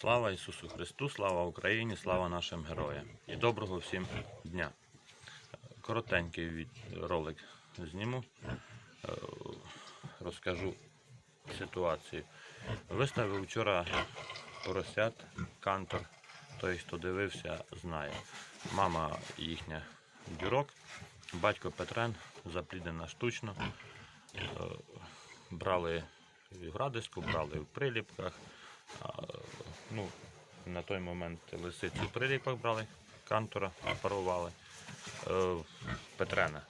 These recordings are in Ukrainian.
Слава Ісусу Христу, слава Україні, слава нашим героям і доброго всім дня. Коротенький ролик зніму, е, розкажу ситуацію. Виставив вчора поросят, кантор. Той, хто дивився, знає. Мама їхня дюрок, батько Петрен, запліднена штучно. Е, Брали в градиску, брали в приліпках. Ну, на той момент лисицю в брали, кантора парували. Е, Петрена.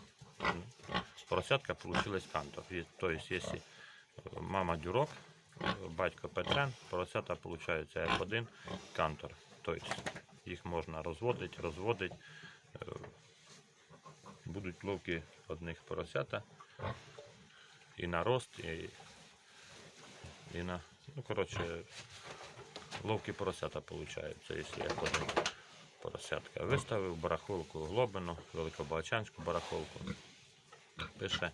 Поросятка получилась кантор. Тобто, якщо мама дюрок, е, батько Петрен, поросята як один кантор. Тобто їх можна розводити, розводити. Е, Будуть ловки одних поросята і на рост, і, і на. Ну, коротше, ловкі поросята получаються, якщо як один поросятка. Виставив барахолку глобину, великобалачанську барахолку. Пише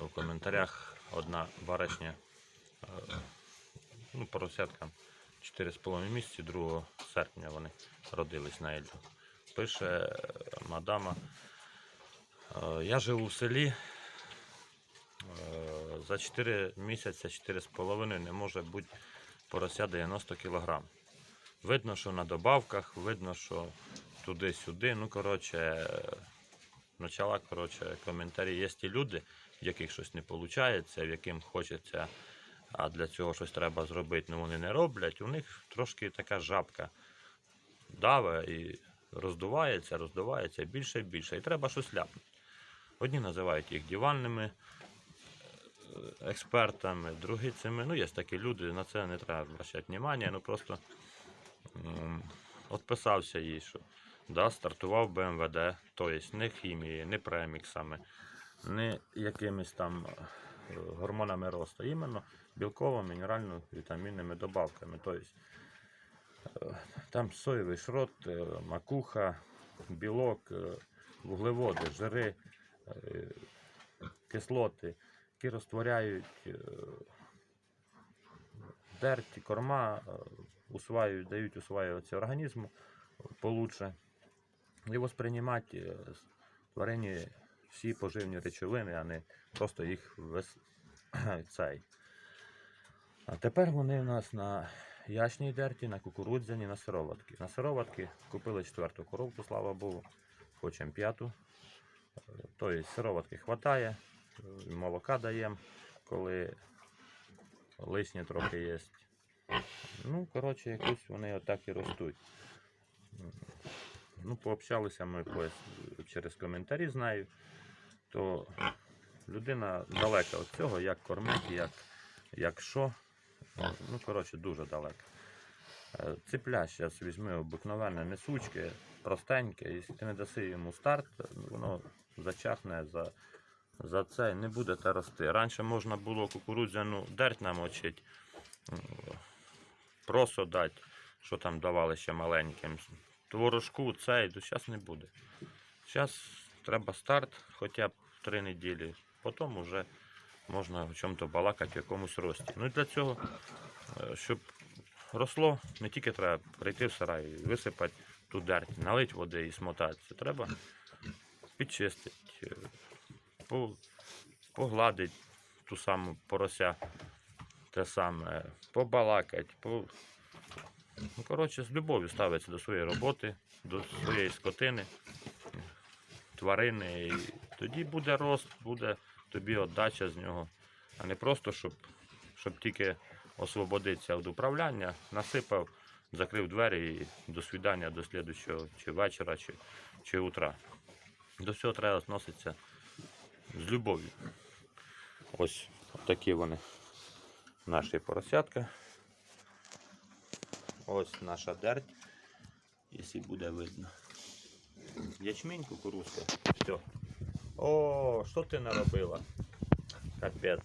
в коментарях одна баришня, е, ну, поросяткам 4,5 місяці, 2 серпня вони родились на Ельду. Пише е, мадама, е, я живу в селі, За 4 місяці, 4,5 не може бути порося 90 кг. Видно, що на добавках, видно, що туди-сюди. Ну, коротше, почала коротше, коментарі. Є ті люди, в яких щось не виходить, в яким хочеться, а для цього щось треба зробити, ну вони не роблять. У них трошки така жабка даве і роздувається, роздувається більше і більше. І треба щось ляпнути. Одні називають їх диванними е, експертами, другі цими. Ну, є такі люди, на це не треба звертати увагу. Ну просто м, отписався їй, що да, стартував БМВД, тобто не хімією, не преміксами, не якимись там е, гормонами росту, іменно білково-мінерально-вітамінними добавками. Тобто, е, там соєвий шрот, е, макуха, білок, вуглеводи, жири, кислоти, які розтворяють е, дерті, корма, е, усваюють, дають усваюватися організму получше. І восприймати е, тварині всі поживні речовини, а не просто їх вес... цей. А тепер вони у нас на ячній дерті, на кукурудзяні, на сироватки. На сироватки купили четверту коробку, слава Богу, хочемо п'яту. Тобто сироватки вистачає, молока даємо, коли лишнє трохи є. Ну, коротше, якось вони отак і ростуть. Ну, пообщалися ми через коментарі, знаю, то людина далека від цього, як кормити, як, як що. Ну, коротше, дуже далеко. Е, Цепля зараз візьми обикновенне несучке, простеньке, якщо ти не даси йому старт, воно зачахне за, за це не буде те рости. Раніше можна було кукурудзяну дерть намочити, м, просо дати, що там давали ще маленьким. Творожку цей, то зараз не буде. Зараз треба старт хоча б три неділі, потім вже можна о чому-то балакати в якомусь рості. Ну і для цього, е, щоб росло, не тільки треба прийти в сарай, висипати ту дерть, налити води і смотатися. Треба підчистити, по- погладити ту саму порося, те саме, побалакати, по... Ну, коротше, з любов'ю ставиться до своєї роботи, до своєї скотини, тварини. І тоді буде рост, буде тобі віддача з нього. А не просто, щоб, щоб тільки освободитися від управляння, насипав, закрив двері і до свідання до слідчого чи вечора, чи, чи утра. До всього треба відноситися з любов'ю. Ось такі вони наші поросятка. Ось наша дерть, якщо буде видно. Ячмінь, кукурузка. Все. О, що ти наробила? Капець.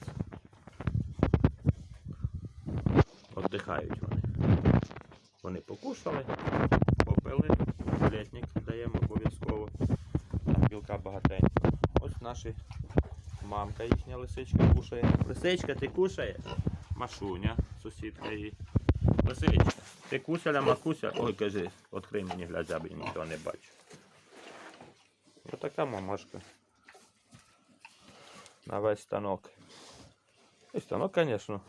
Отдихають вони. Вони покушали, попили, летник даємо обов'язково. Білка багатенько. Ось наші мамка їхня лисичка кушає. Лисичка, ти кушає? Машуня, сусідка її. Василічка, ти куселя, макуся. Ой, кажи, відкрий мені глядя, бо я нічого не бачу. Ось така мамашка. На весь станок. І станок, звісно,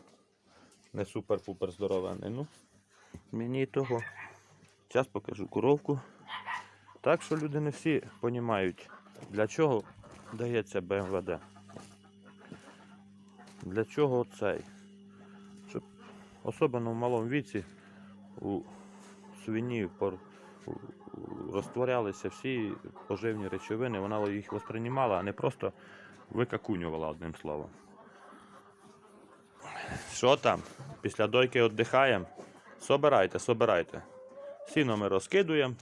не супер-пупер здоровенний. Ну, мені того. Зараз покажу коровку. Так що люди не всі розуміють, для чого дається БМВД. Для чого цей? Щоб особливо в малому віці у свині розтворялися всі поживні речовини, вона їх восприймала, а не просто викакунювала одним словом. Що там? Після дойки віддихаємо? Собирайте, собирайте. Сіно ми розкидуємо,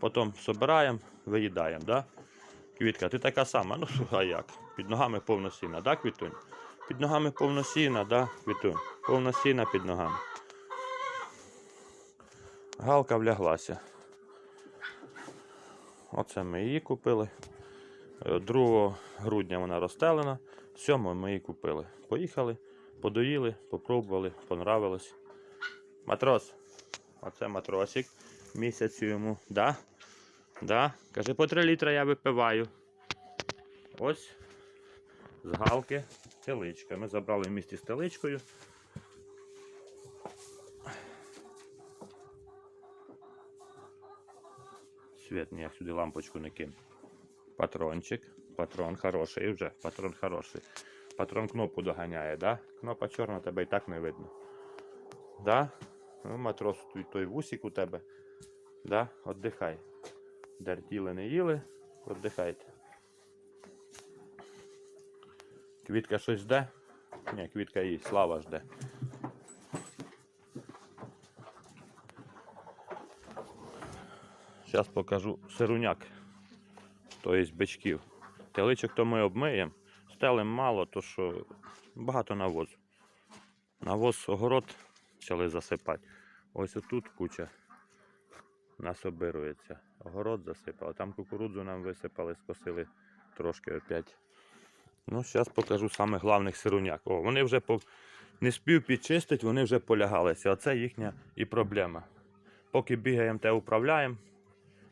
потім собираємо, виїдаємо, да? Квітка, ти така сама, ну а як? Під ногами повно сіна, да, Квітунь? Під ногами повно сіна, да, Квітунь? Повно сіна під ногами. Галка вляглася. Оце ми її купили. Е, 2 грудня вона розстелена. 7 ми її купили. Поїхали, подоїли, попробували, понравилось. Матрос. Оце матросик. Місяцю йому. Да? Да? Каже, по 3 літра я випиваю. Ось з галки теличка. Ми забрали в місті з теличкою. Світ ніяк сюди лампочку не кину. Патрончик. Патрон хороший вже. Патрон хороший. Патрон кнопку доганяє, да? Кнопа чорна, тебе і так не видно. Да? Ну, матрос, той, той вусик у тебе. Да? Отдихай. Дертіли не їли, віддихайте. Квітка щось жде? Ні, квітка їй, слава жде. Зараз покажу сируняк, тобто бичків. Теличок то ми обмиємо, стелем мало, то що багато навозу. Навоз огород почали засипати. Ось отут куча насобирується. Огород засипав. Там кукурудзу нам висипали, скосили трошки опять. Ну, зараз покажу саме главних сируняк. О, вони вже по... не спів підчистити, вони вже полягалися. Оце їхня і проблема. Поки бігаємо та управляємо,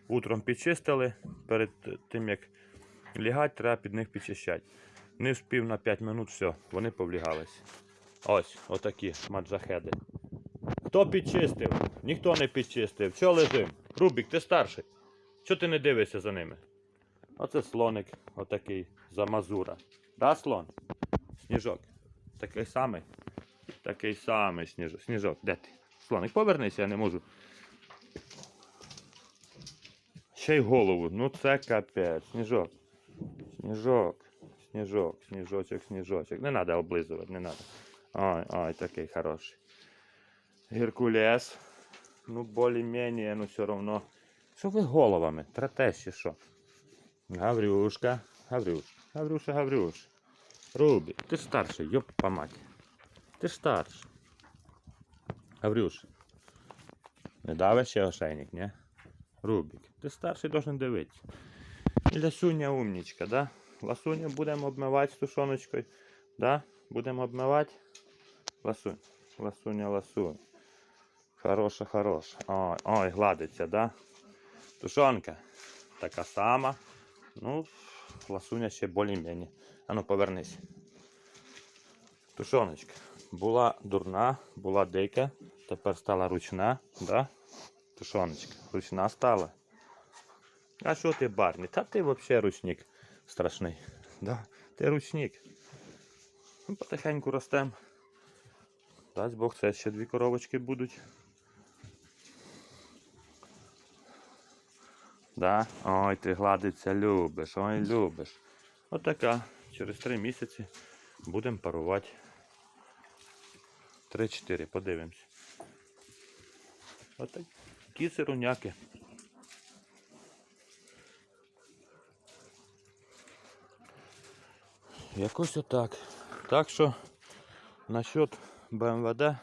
утром підчистили, перед тим як лягати, треба під них підчищати. Не вспів на 5 минут, все, вони повлягались. Ось, отакі маджахеди. Хто підчистив? Ніхто не підчистив. Чого лежим? Рубік, ти старший. Чого ти не дивишся за ними? Оце слоник, отакий, за мазура. Да, слон? Сніжок. Такий самий. Такий самий сніжок. Сніжок, де ти? Слоник, повернися, я не можу. Ще й голову. Ну це капець. Сніжок. Сніжок. Сніжок, сніжочок, сніжочок. Не треба облизувати, не треба. Ой, ой, такий хороший. Геркулес. Ну, более-менее, ну все равно. Що ви головами? Тратеш чи що? Гаврюшка, Гаврюш, Гаврюша, Гаврюш. Рубік, ти ж старший, йопа мать. Ти ж старший. Гаврюш. Не давиш ще ошейник, ні? Рубік, ти старший должен дивитися. І Лясуня умнічка, да? Ласуню будемо обмивати з тушоночкою. Да? Будемо обмивати. Ласунь. Ласуня, ласунь. Хороша, хороша. Ой, ой, гладиться, да? Тушонка. Така сама. Ну, ласуня ще більш-менш. А ну повернись. Тушоночка. Була дурна, була дика, тепер стала ручна, да? Тушоночка. Ручна стала. А що ти, Барні? Та ти взагалі ручник страшний. Да? Ти ручник. Ну, потихеньку ростем. Дасть Бог, це ще дві коровочки будуть. Да? Ой, ти гладиться любиш, ой, любиш. Отака. Через три місяці будемо парувати. Три-чотири, подивимось. Отакі сируняки. Якось отак. Так що насчет БМВД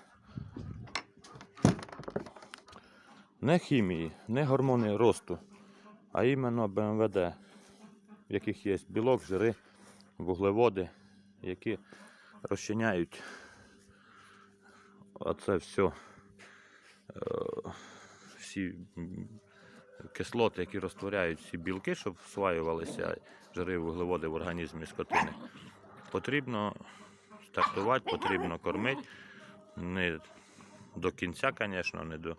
не хімії, не гормони росту, а іменно БМВД, в яких є білок, жири, вуглеводи, які розчиняють оце все всі кислоти, які розтворяють всі білки, щоб всваювалися жири вуглеводи в організмі скотини. Потрібно стартувати, потрібно кормити. Не до кінця, звісно, не до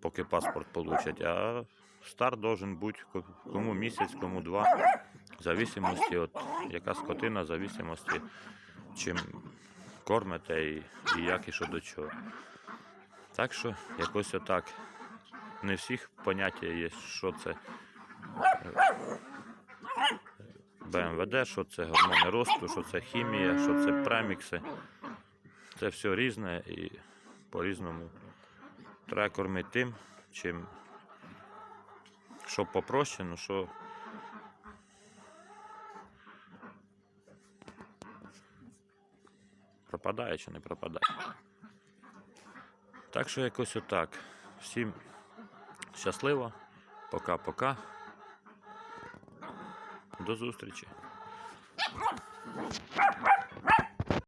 поки паспорт получать, а старт должен бути кому місяць, кому два. В зависимості от яка скотина, в зависимості чим кормите і, і як і що до чого. Так що якось отак. Не всіх поняття є, що це БМВД, що це гормони росту, що це хімія, що це премікси. Це все різне і по-різному. Треба кормити тим, чим що попроще, ну що. Пропадає чи не пропадає. Так що якось отак. Всім щасливо. Пока-пока. До зустрічі.